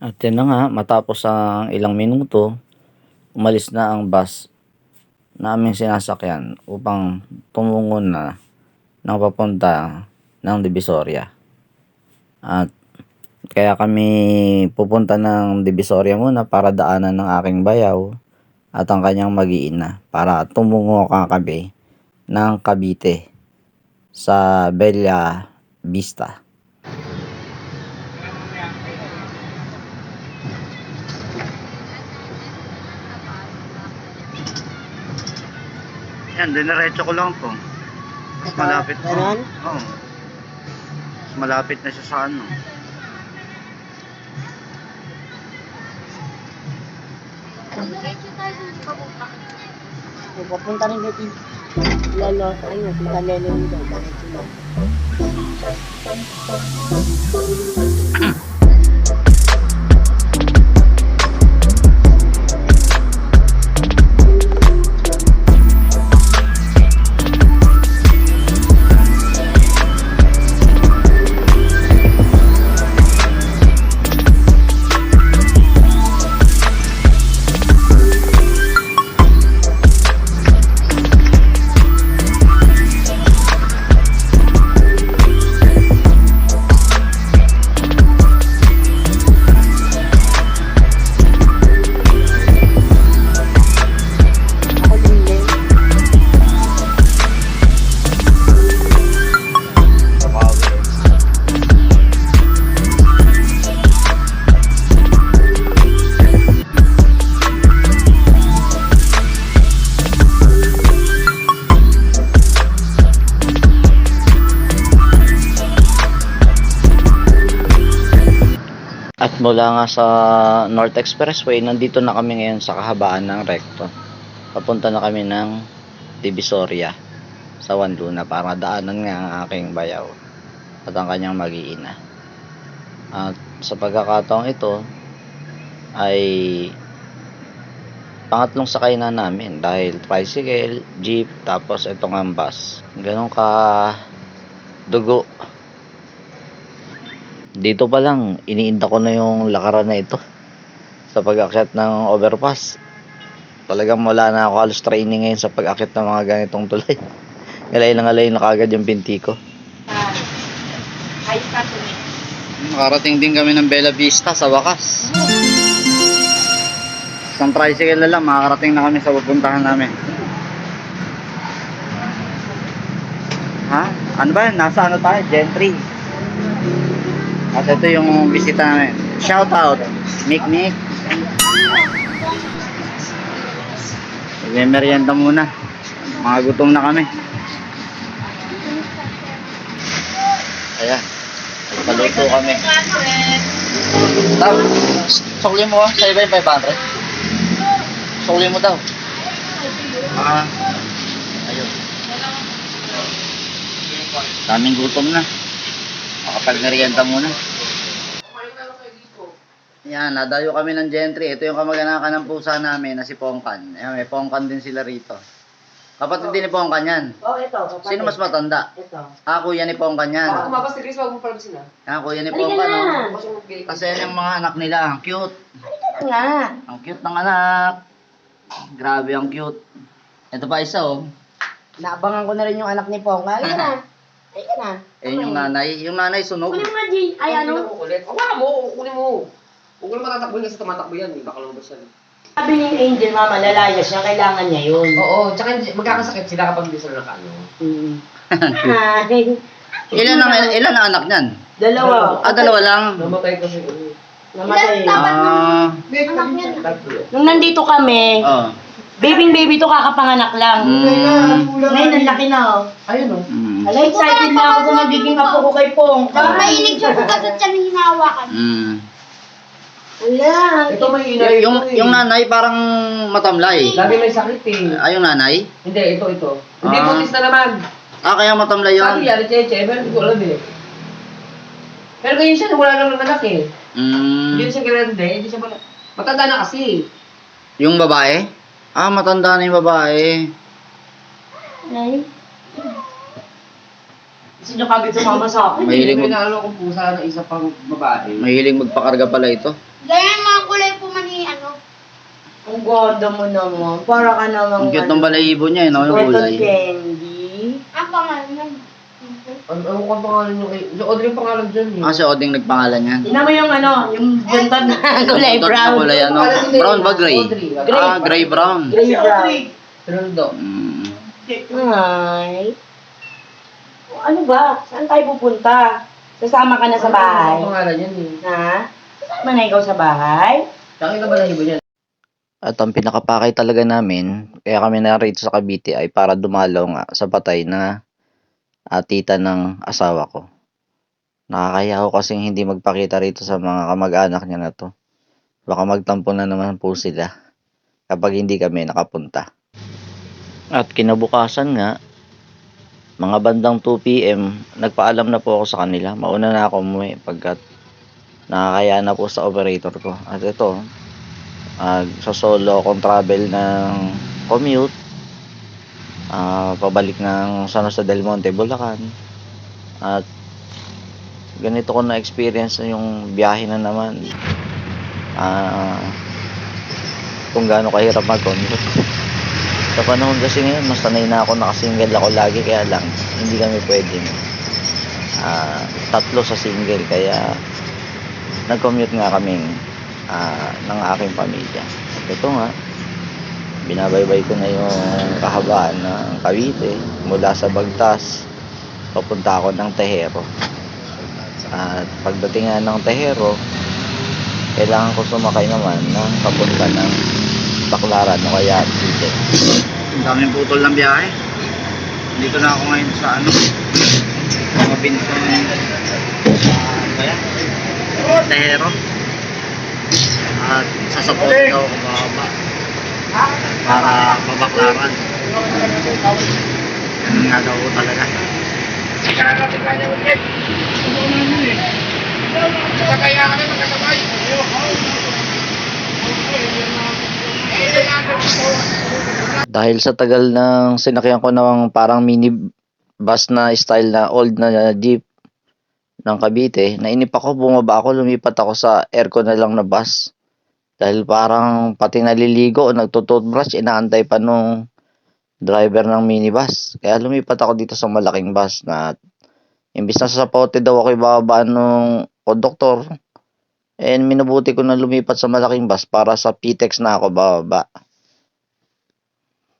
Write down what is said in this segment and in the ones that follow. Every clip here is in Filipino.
At yun na nga, matapos ang ilang minuto, umalis na ang bus na aming sinasakyan upang tumungo na ng papunta ng Divisoria. At kaya kami pupunta ng Divisoria muna para daanan ng aking bayaw at ang kanyang mag-iina para tumungo ka kami ng Cavite sa Bella Vista. Yan, diniretso ko lang to. Mas malapit. Ganon? Oo. Mas malapit na siya sa ano. Papunta rin dito, lalo, ayun, tita Lelo yun daw. Bakit mula nga sa North Expressway, nandito na kami ngayon sa kahabaan ng Recto. Papunta na kami ng Divisoria sa Wanluna para daanan nga ang aking bayaw at ang kanyang mag-iina. At sa pagkakataong ito ay pangatlong sakay na namin dahil tricycle, jeep, tapos itong ang bus. Ganon ka dugo dito pa lang, iniinda ko na yung lakaran na ito sa pag-akyat ng overpass. Talagang wala na ako halos training ngayon sa pag-akyat ng mga ganitong tulay. Ngalay na ngalay na kagad yung binti ko. Nakarating din kami ng Bella Vista sa wakas. Isang tricycle na lang, makakarating na kami sa pupuntahan namin. Ha? Ano ba? Nasa ano tayo? Gentry. At ito yung bisita namin. Shout out, Mick Mick. Magme-merienda muna. Mga gutom na kami. Ayan. Paluto kami. Daw, sukli mo ah. Sa iba yung 500. Sukli mo daw. Ah. Ayun. Daming gutom na. Makapag-merienda muna. Yan, nadayo kami ng gentry. Ito yung kamag-anakan ng pusa namin na si Pongkan. Ayan, may Pongkan din sila rito. Kapatid din ni Pongkan yan. Oh, ito. Sino mas matanda? Ito. Ah, kuya ni Pongkan yan. Baka kumabas si Chris, wag mo palabasin na. Ah, kuya ni Halika Pongkan. na. Oh. Kasi yan yung mga anak nila. Ang cute. Ito nga. Ang cute ng anak. Grabe ang cute. Ito pa isa oh. Naabangan ko na rin yung anak ni Pongka. Halika na. Halika na. Eh yung nanay. Yung nanay sunog. Kunin mo nga, Jay. Ay, ano? Ulit. Wala mo, kunin mo. Huwag mo naman tatakbuhin kasi tumatakbo yan. eh. Baka lumabas yan. Sabi ni Angel, mama, lalayas siya. Kailangan niya yun. Oo, tsaka hindi- magkakasakit sila kapag hindi sila nakano. Mm. Ay, Ilan ang ilan ang anak niyan? Dalawa. Ah, dalawa lang. Namatay kasi ulit. Namatay. Ah, Tatlo. Nung nandito kami, oh. baby baby to kakapanganak lang. Mm. Ngayon, ang laki na oh. Ayun o. Mm. Ala, excited na ako sa magiging apo ko kay Pong. Ah. Mahilig siya bukas at siya hinahawakan. Mm. Ala, Ito may inay. yung eh. yung nanay parang matamlay. Lagi may sakit eh. Ay, yung nanay? Hindi, ito, ito. Hindi, Ah. buntis na naman. Ah, kaya matamlay Sabi yun. yan, Cheche, pero hindi ko alam eh. Pero ganyan siya, wala lang ng anak eh. Mm. Hindi siya grande, hindi siya mal- Matanda na kasi. Yung babae? Ah, matanda na yung babae. Ay. Gusto nyo kagad sumama sa akin. Mahilig mag- naano kong pusa na isa pang babae. Mahilig magpakarga pala ito. Ganyan mga kulay po man ni ano. Ang ganda mo naman. Para ka namang Ang cute ng balahibo niya, eh, no? Yung Cotton kulay. candy. Ang pangalan nun. Ano ano kang pangalan nyo kay... Si Audrey ang pangalan dyan eh. Kasi Oding nagpangalan yan. Tingnan mo yung ano, yung ganda na kulay na brown. kulay ano? Brown ba gray? Ah, gray brown. Gray brown. Ronaldo. Mm. Ay. Ano ba? Saan tayo pupunta? Sasama ka na sa bahay? Ang pangalan yan eh. Ha? Sasama na ikaw sa bahay? Bakit na ba nahibo niyan? At ang pinakapakay talaga namin, kaya kami narito sa Cavite ay para dumalaw nga sa patay na ah, tita ng asawa ko. Nakakaya ko kasing hindi magpakita rito sa mga kamag-anak niya na to. Baka magtampo na naman po sila kapag hindi kami nakapunta. At kinabukasan nga, mga bandang 2pm, nagpaalam na po ako sa kanila. Mauna na ako umuwi pagkat nakakaya na po sa operator ko. At ito, uh, sa solo akong travel ng commute ah pabalik ng San Jose del Monte, Bulacan at ganito ko na experience yung biyahe na naman ah kung gaano kahirap mag-commute sa panahon kasi ngayon mas sanay na ako nakasingle ako lagi kaya lang hindi kami pwedeng ah tatlo sa single kaya nag-commute nga kaming ah, ng aking pamilya. Ito nga, binabaybay ko na yung kahabaan ng Cavite mula sa Bagtas papunta ako ng Tehero. At pagdating nga ng Tehero, kailangan ko sumakay naman ng papunta ng Baklaran o kaya Cavite. Ang daming putol ng biyahe. Dito na ako ngayon sa ano, mga Binson, kaya, Tehero. At sasapot daw ako bababa para mabaklaran. Ganun nga daw talaga. Dahil sa tagal ng sinakyan ko ng parang mini bus na style na old na jeep ng Cavite, nainip ako, bumaba ako, lumipat ako sa aircon na lang na bus. Dahil parang pati naliligo o nagtututbrush, inaantay pa nung driver ng minibus. Kaya lumipat ako dito sa malaking bus na imbis na sa pote daw ako ibababa nung konduktor, and minabuti ko na lumipat sa malaking bus para sa PTEX na ako bababa.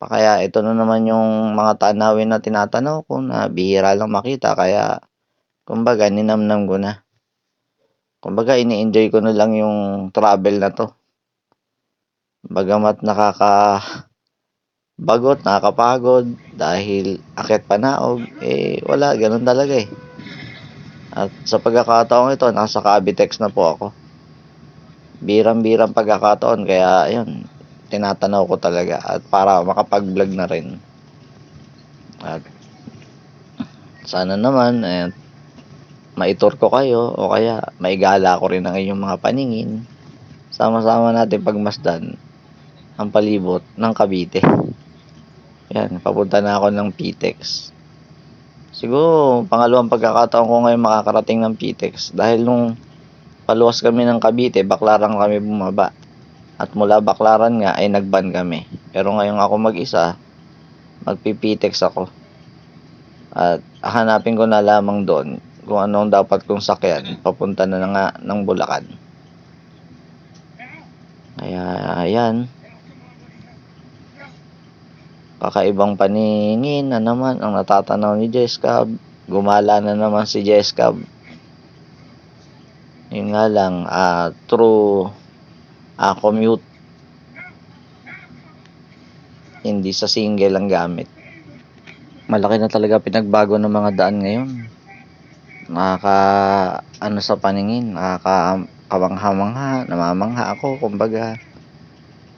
Kaya ito na naman yung mga tanawin na tinatanaw ko na bihira lang makita kaya kumbaga ninamnam ko na. Kumbaga ini-enjoy ko na lang yung travel na to. Bagamat nakaka bagot, nakakapagod dahil akit panaog, eh wala, ganun talaga eh. At sa pagkakataon ito, nasa Cavitex na po ako. Birang-birang pagkakataon, kaya ayun, tinatanaw ko talaga at para makapag-vlog na rin. At sana naman, eh, maitur ko kayo o kaya maigala ko rin ang inyong mga paningin. Sama-sama natin pagmasdan ang palibot ng Cavite. Yan, papunta na ako ng PTEX. Siguro, pangalawang pagkakataon ko ngayon makakarating ng PTEX dahil nung paluwas kami ng Cavite, Baklaran kami bumaba. At mula Baklaran nga ay nagban kami. Pero ngayon ako mag-isa, magpipitex ako. At hanapin ko na lamang doon kung anong dapat kong sakyan papunta na nga ng Bulacan. Kaya ayan. Kakaibang paningin na naman ang natatanaw ni Jessica. Gumala na naman si Jessica. Yun nga lang, ah, through ah, commute. Hindi sa single ang gamit. Malaki na talaga pinagbago ng mga daan ngayon. Nakaka, ano sa paningin, nakaka, kamangha-mangha, namamangha ako, kumbaga,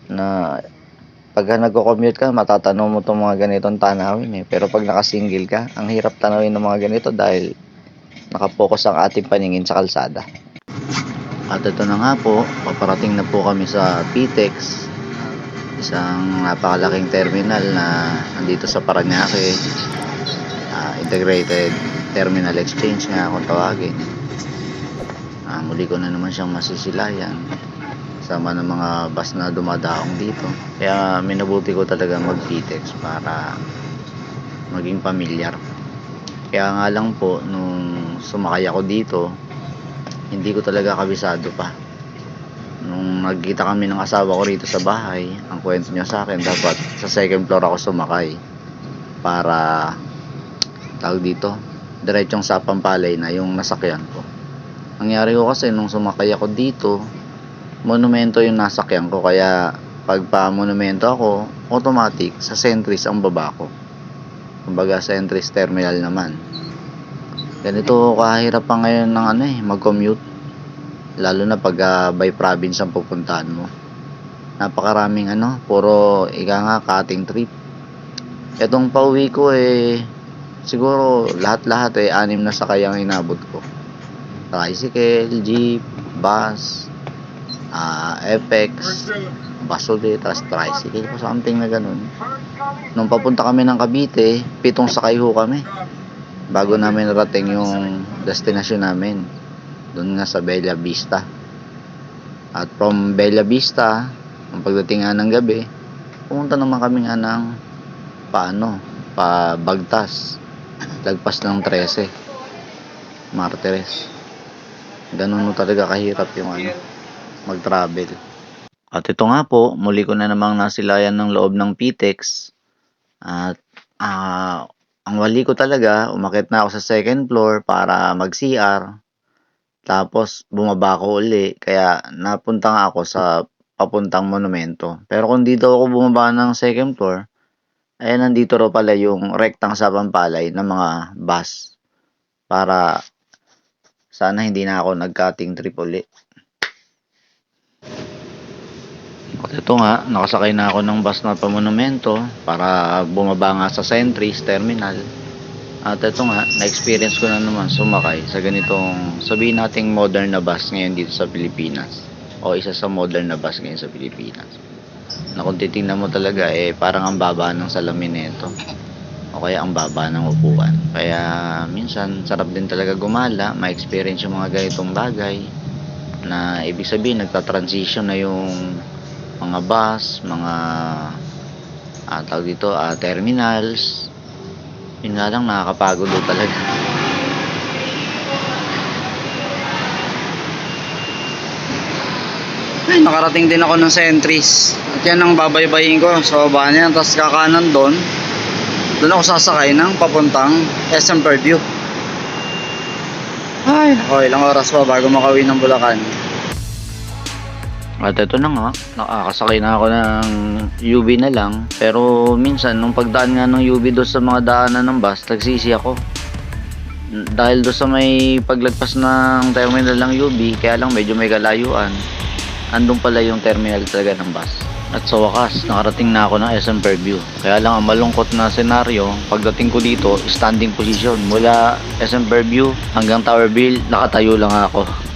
na pagka nagko-commute ka, matatanong mo itong mga ganitong tanawin eh. Pero pag nakasingle ka, ang hirap tanawin ng mga ganito dahil nakapokus ang ating paningin sa kalsada. At ito na nga po, paparating na po kami sa PTEX, isang napakalaking terminal na andito sa Paranaque, ah, integrated terminal exchange nga kung tawagin. Ah, muli ko na naman siyang masisilayan sama ng mga bus na dumadaong dito. Kaya minabuti ko talaga mag-PTEX para maging pamilyar. Kaya nga lang po, nung sumakay ako dito, hindi ko talaga kabisado pa. Nung nagkita kami ng asawa ko rito sa bahay, ang kwento niya sa akin, dapat sa second floor ako sumakay para tawag dito, diretsong sa Pampalay na yung nasakyan ko. Nangyari ko kasi nung sumakay ako dito, monumento yung nasakyan ko kaya pag pa monumento ako, automatic sa Centris ang baba ko. Kumbaga Centris terminal naman. Ganito kahirap pa ngayon ng ano eh, mag-commute. Lalo na pag ah, by province ang pupuntahan mo. Napakaraming ano, puro ika nga cutting trip. Etong pauwi ko eh, siguro lahat-lahat eh, anim na sakay ang inabot ko. Tricycle, jeep, bus, ah FX, bus ulit, tapos tricycle something na ganun. Nung papunta kami ng Cavite, pitong sakay ho kami. Bago namin narating yung destination namin. Doon nga sa Bella Vista. At from Bella Vista, ang pagdating nga ng gabi, pumunta naman kami nga ng paano, pa Bagtas. Lagpas ng 13. Martires. Ganun talaga kahirap yung ano, mag-travel. At ito nga po, muli ko na namang nasilayan ng loob ng PTEX. At ah, ang wali ko talaga, umakit na ako sa second floor para mag-CR. Tapos bumaba ko uli, kaya napunta nga ako sa papuntang monumento. Pero kung dito ako bumaba ng second floor, ay nandito raw pala yung rektang sa Pampalay ng mga bus. Para sana hindi na ako nag-cutting trip uli. At ito nga, nakasakay na ako ng bus na pamonumento para bumaba nga sa Centris Terminal. At ito nga, na-experience ko na naman sumakay sa ganitong, sabihin nating modern na bus ngayon dito sa Pilipinas. O isa sa modern na bus ngayon sa Pilipinas. Na kung titingnan mo talaga, eh parang ang baba ng salamin nito. O kaya ang baba ng upuan. Kaya minsan, sarap din talaga gumala, ma-experience yung mga ganitong bagay na ibig sabihin nagta-transition na yung mga bus, mga ah, tawag dito, ah, terminals. Yun nga lang, nakakapagod daw talaga. Nakarating din ako ng Centris. At yan ang babaybayin ko sa baba niya. Tapos kakanan doon. Doon ako sasakay ng papuntang SM Purview. Ay, okay, ilang oras pa bago makauwi ng Bulacan. At ito na nga, nakakasakay na ako ng UV na lang. Pero minsan, nung pagdaan nga ng UV doon sa mga daanan ng bus, nagsisi ako. Dahil doon sa may paglagpas ng terminal ng UV, kaya lang medyo may kalayuan. Andun pala yung terminal talaga ng bus. At sa wakas, nakarating na ako ng SM Fairview. Kaya lang ang malungkot na senaryo, pagdating ko dito, standing position. Mula SM Fairview hanggang Tower Bill, nakatayo lang ako.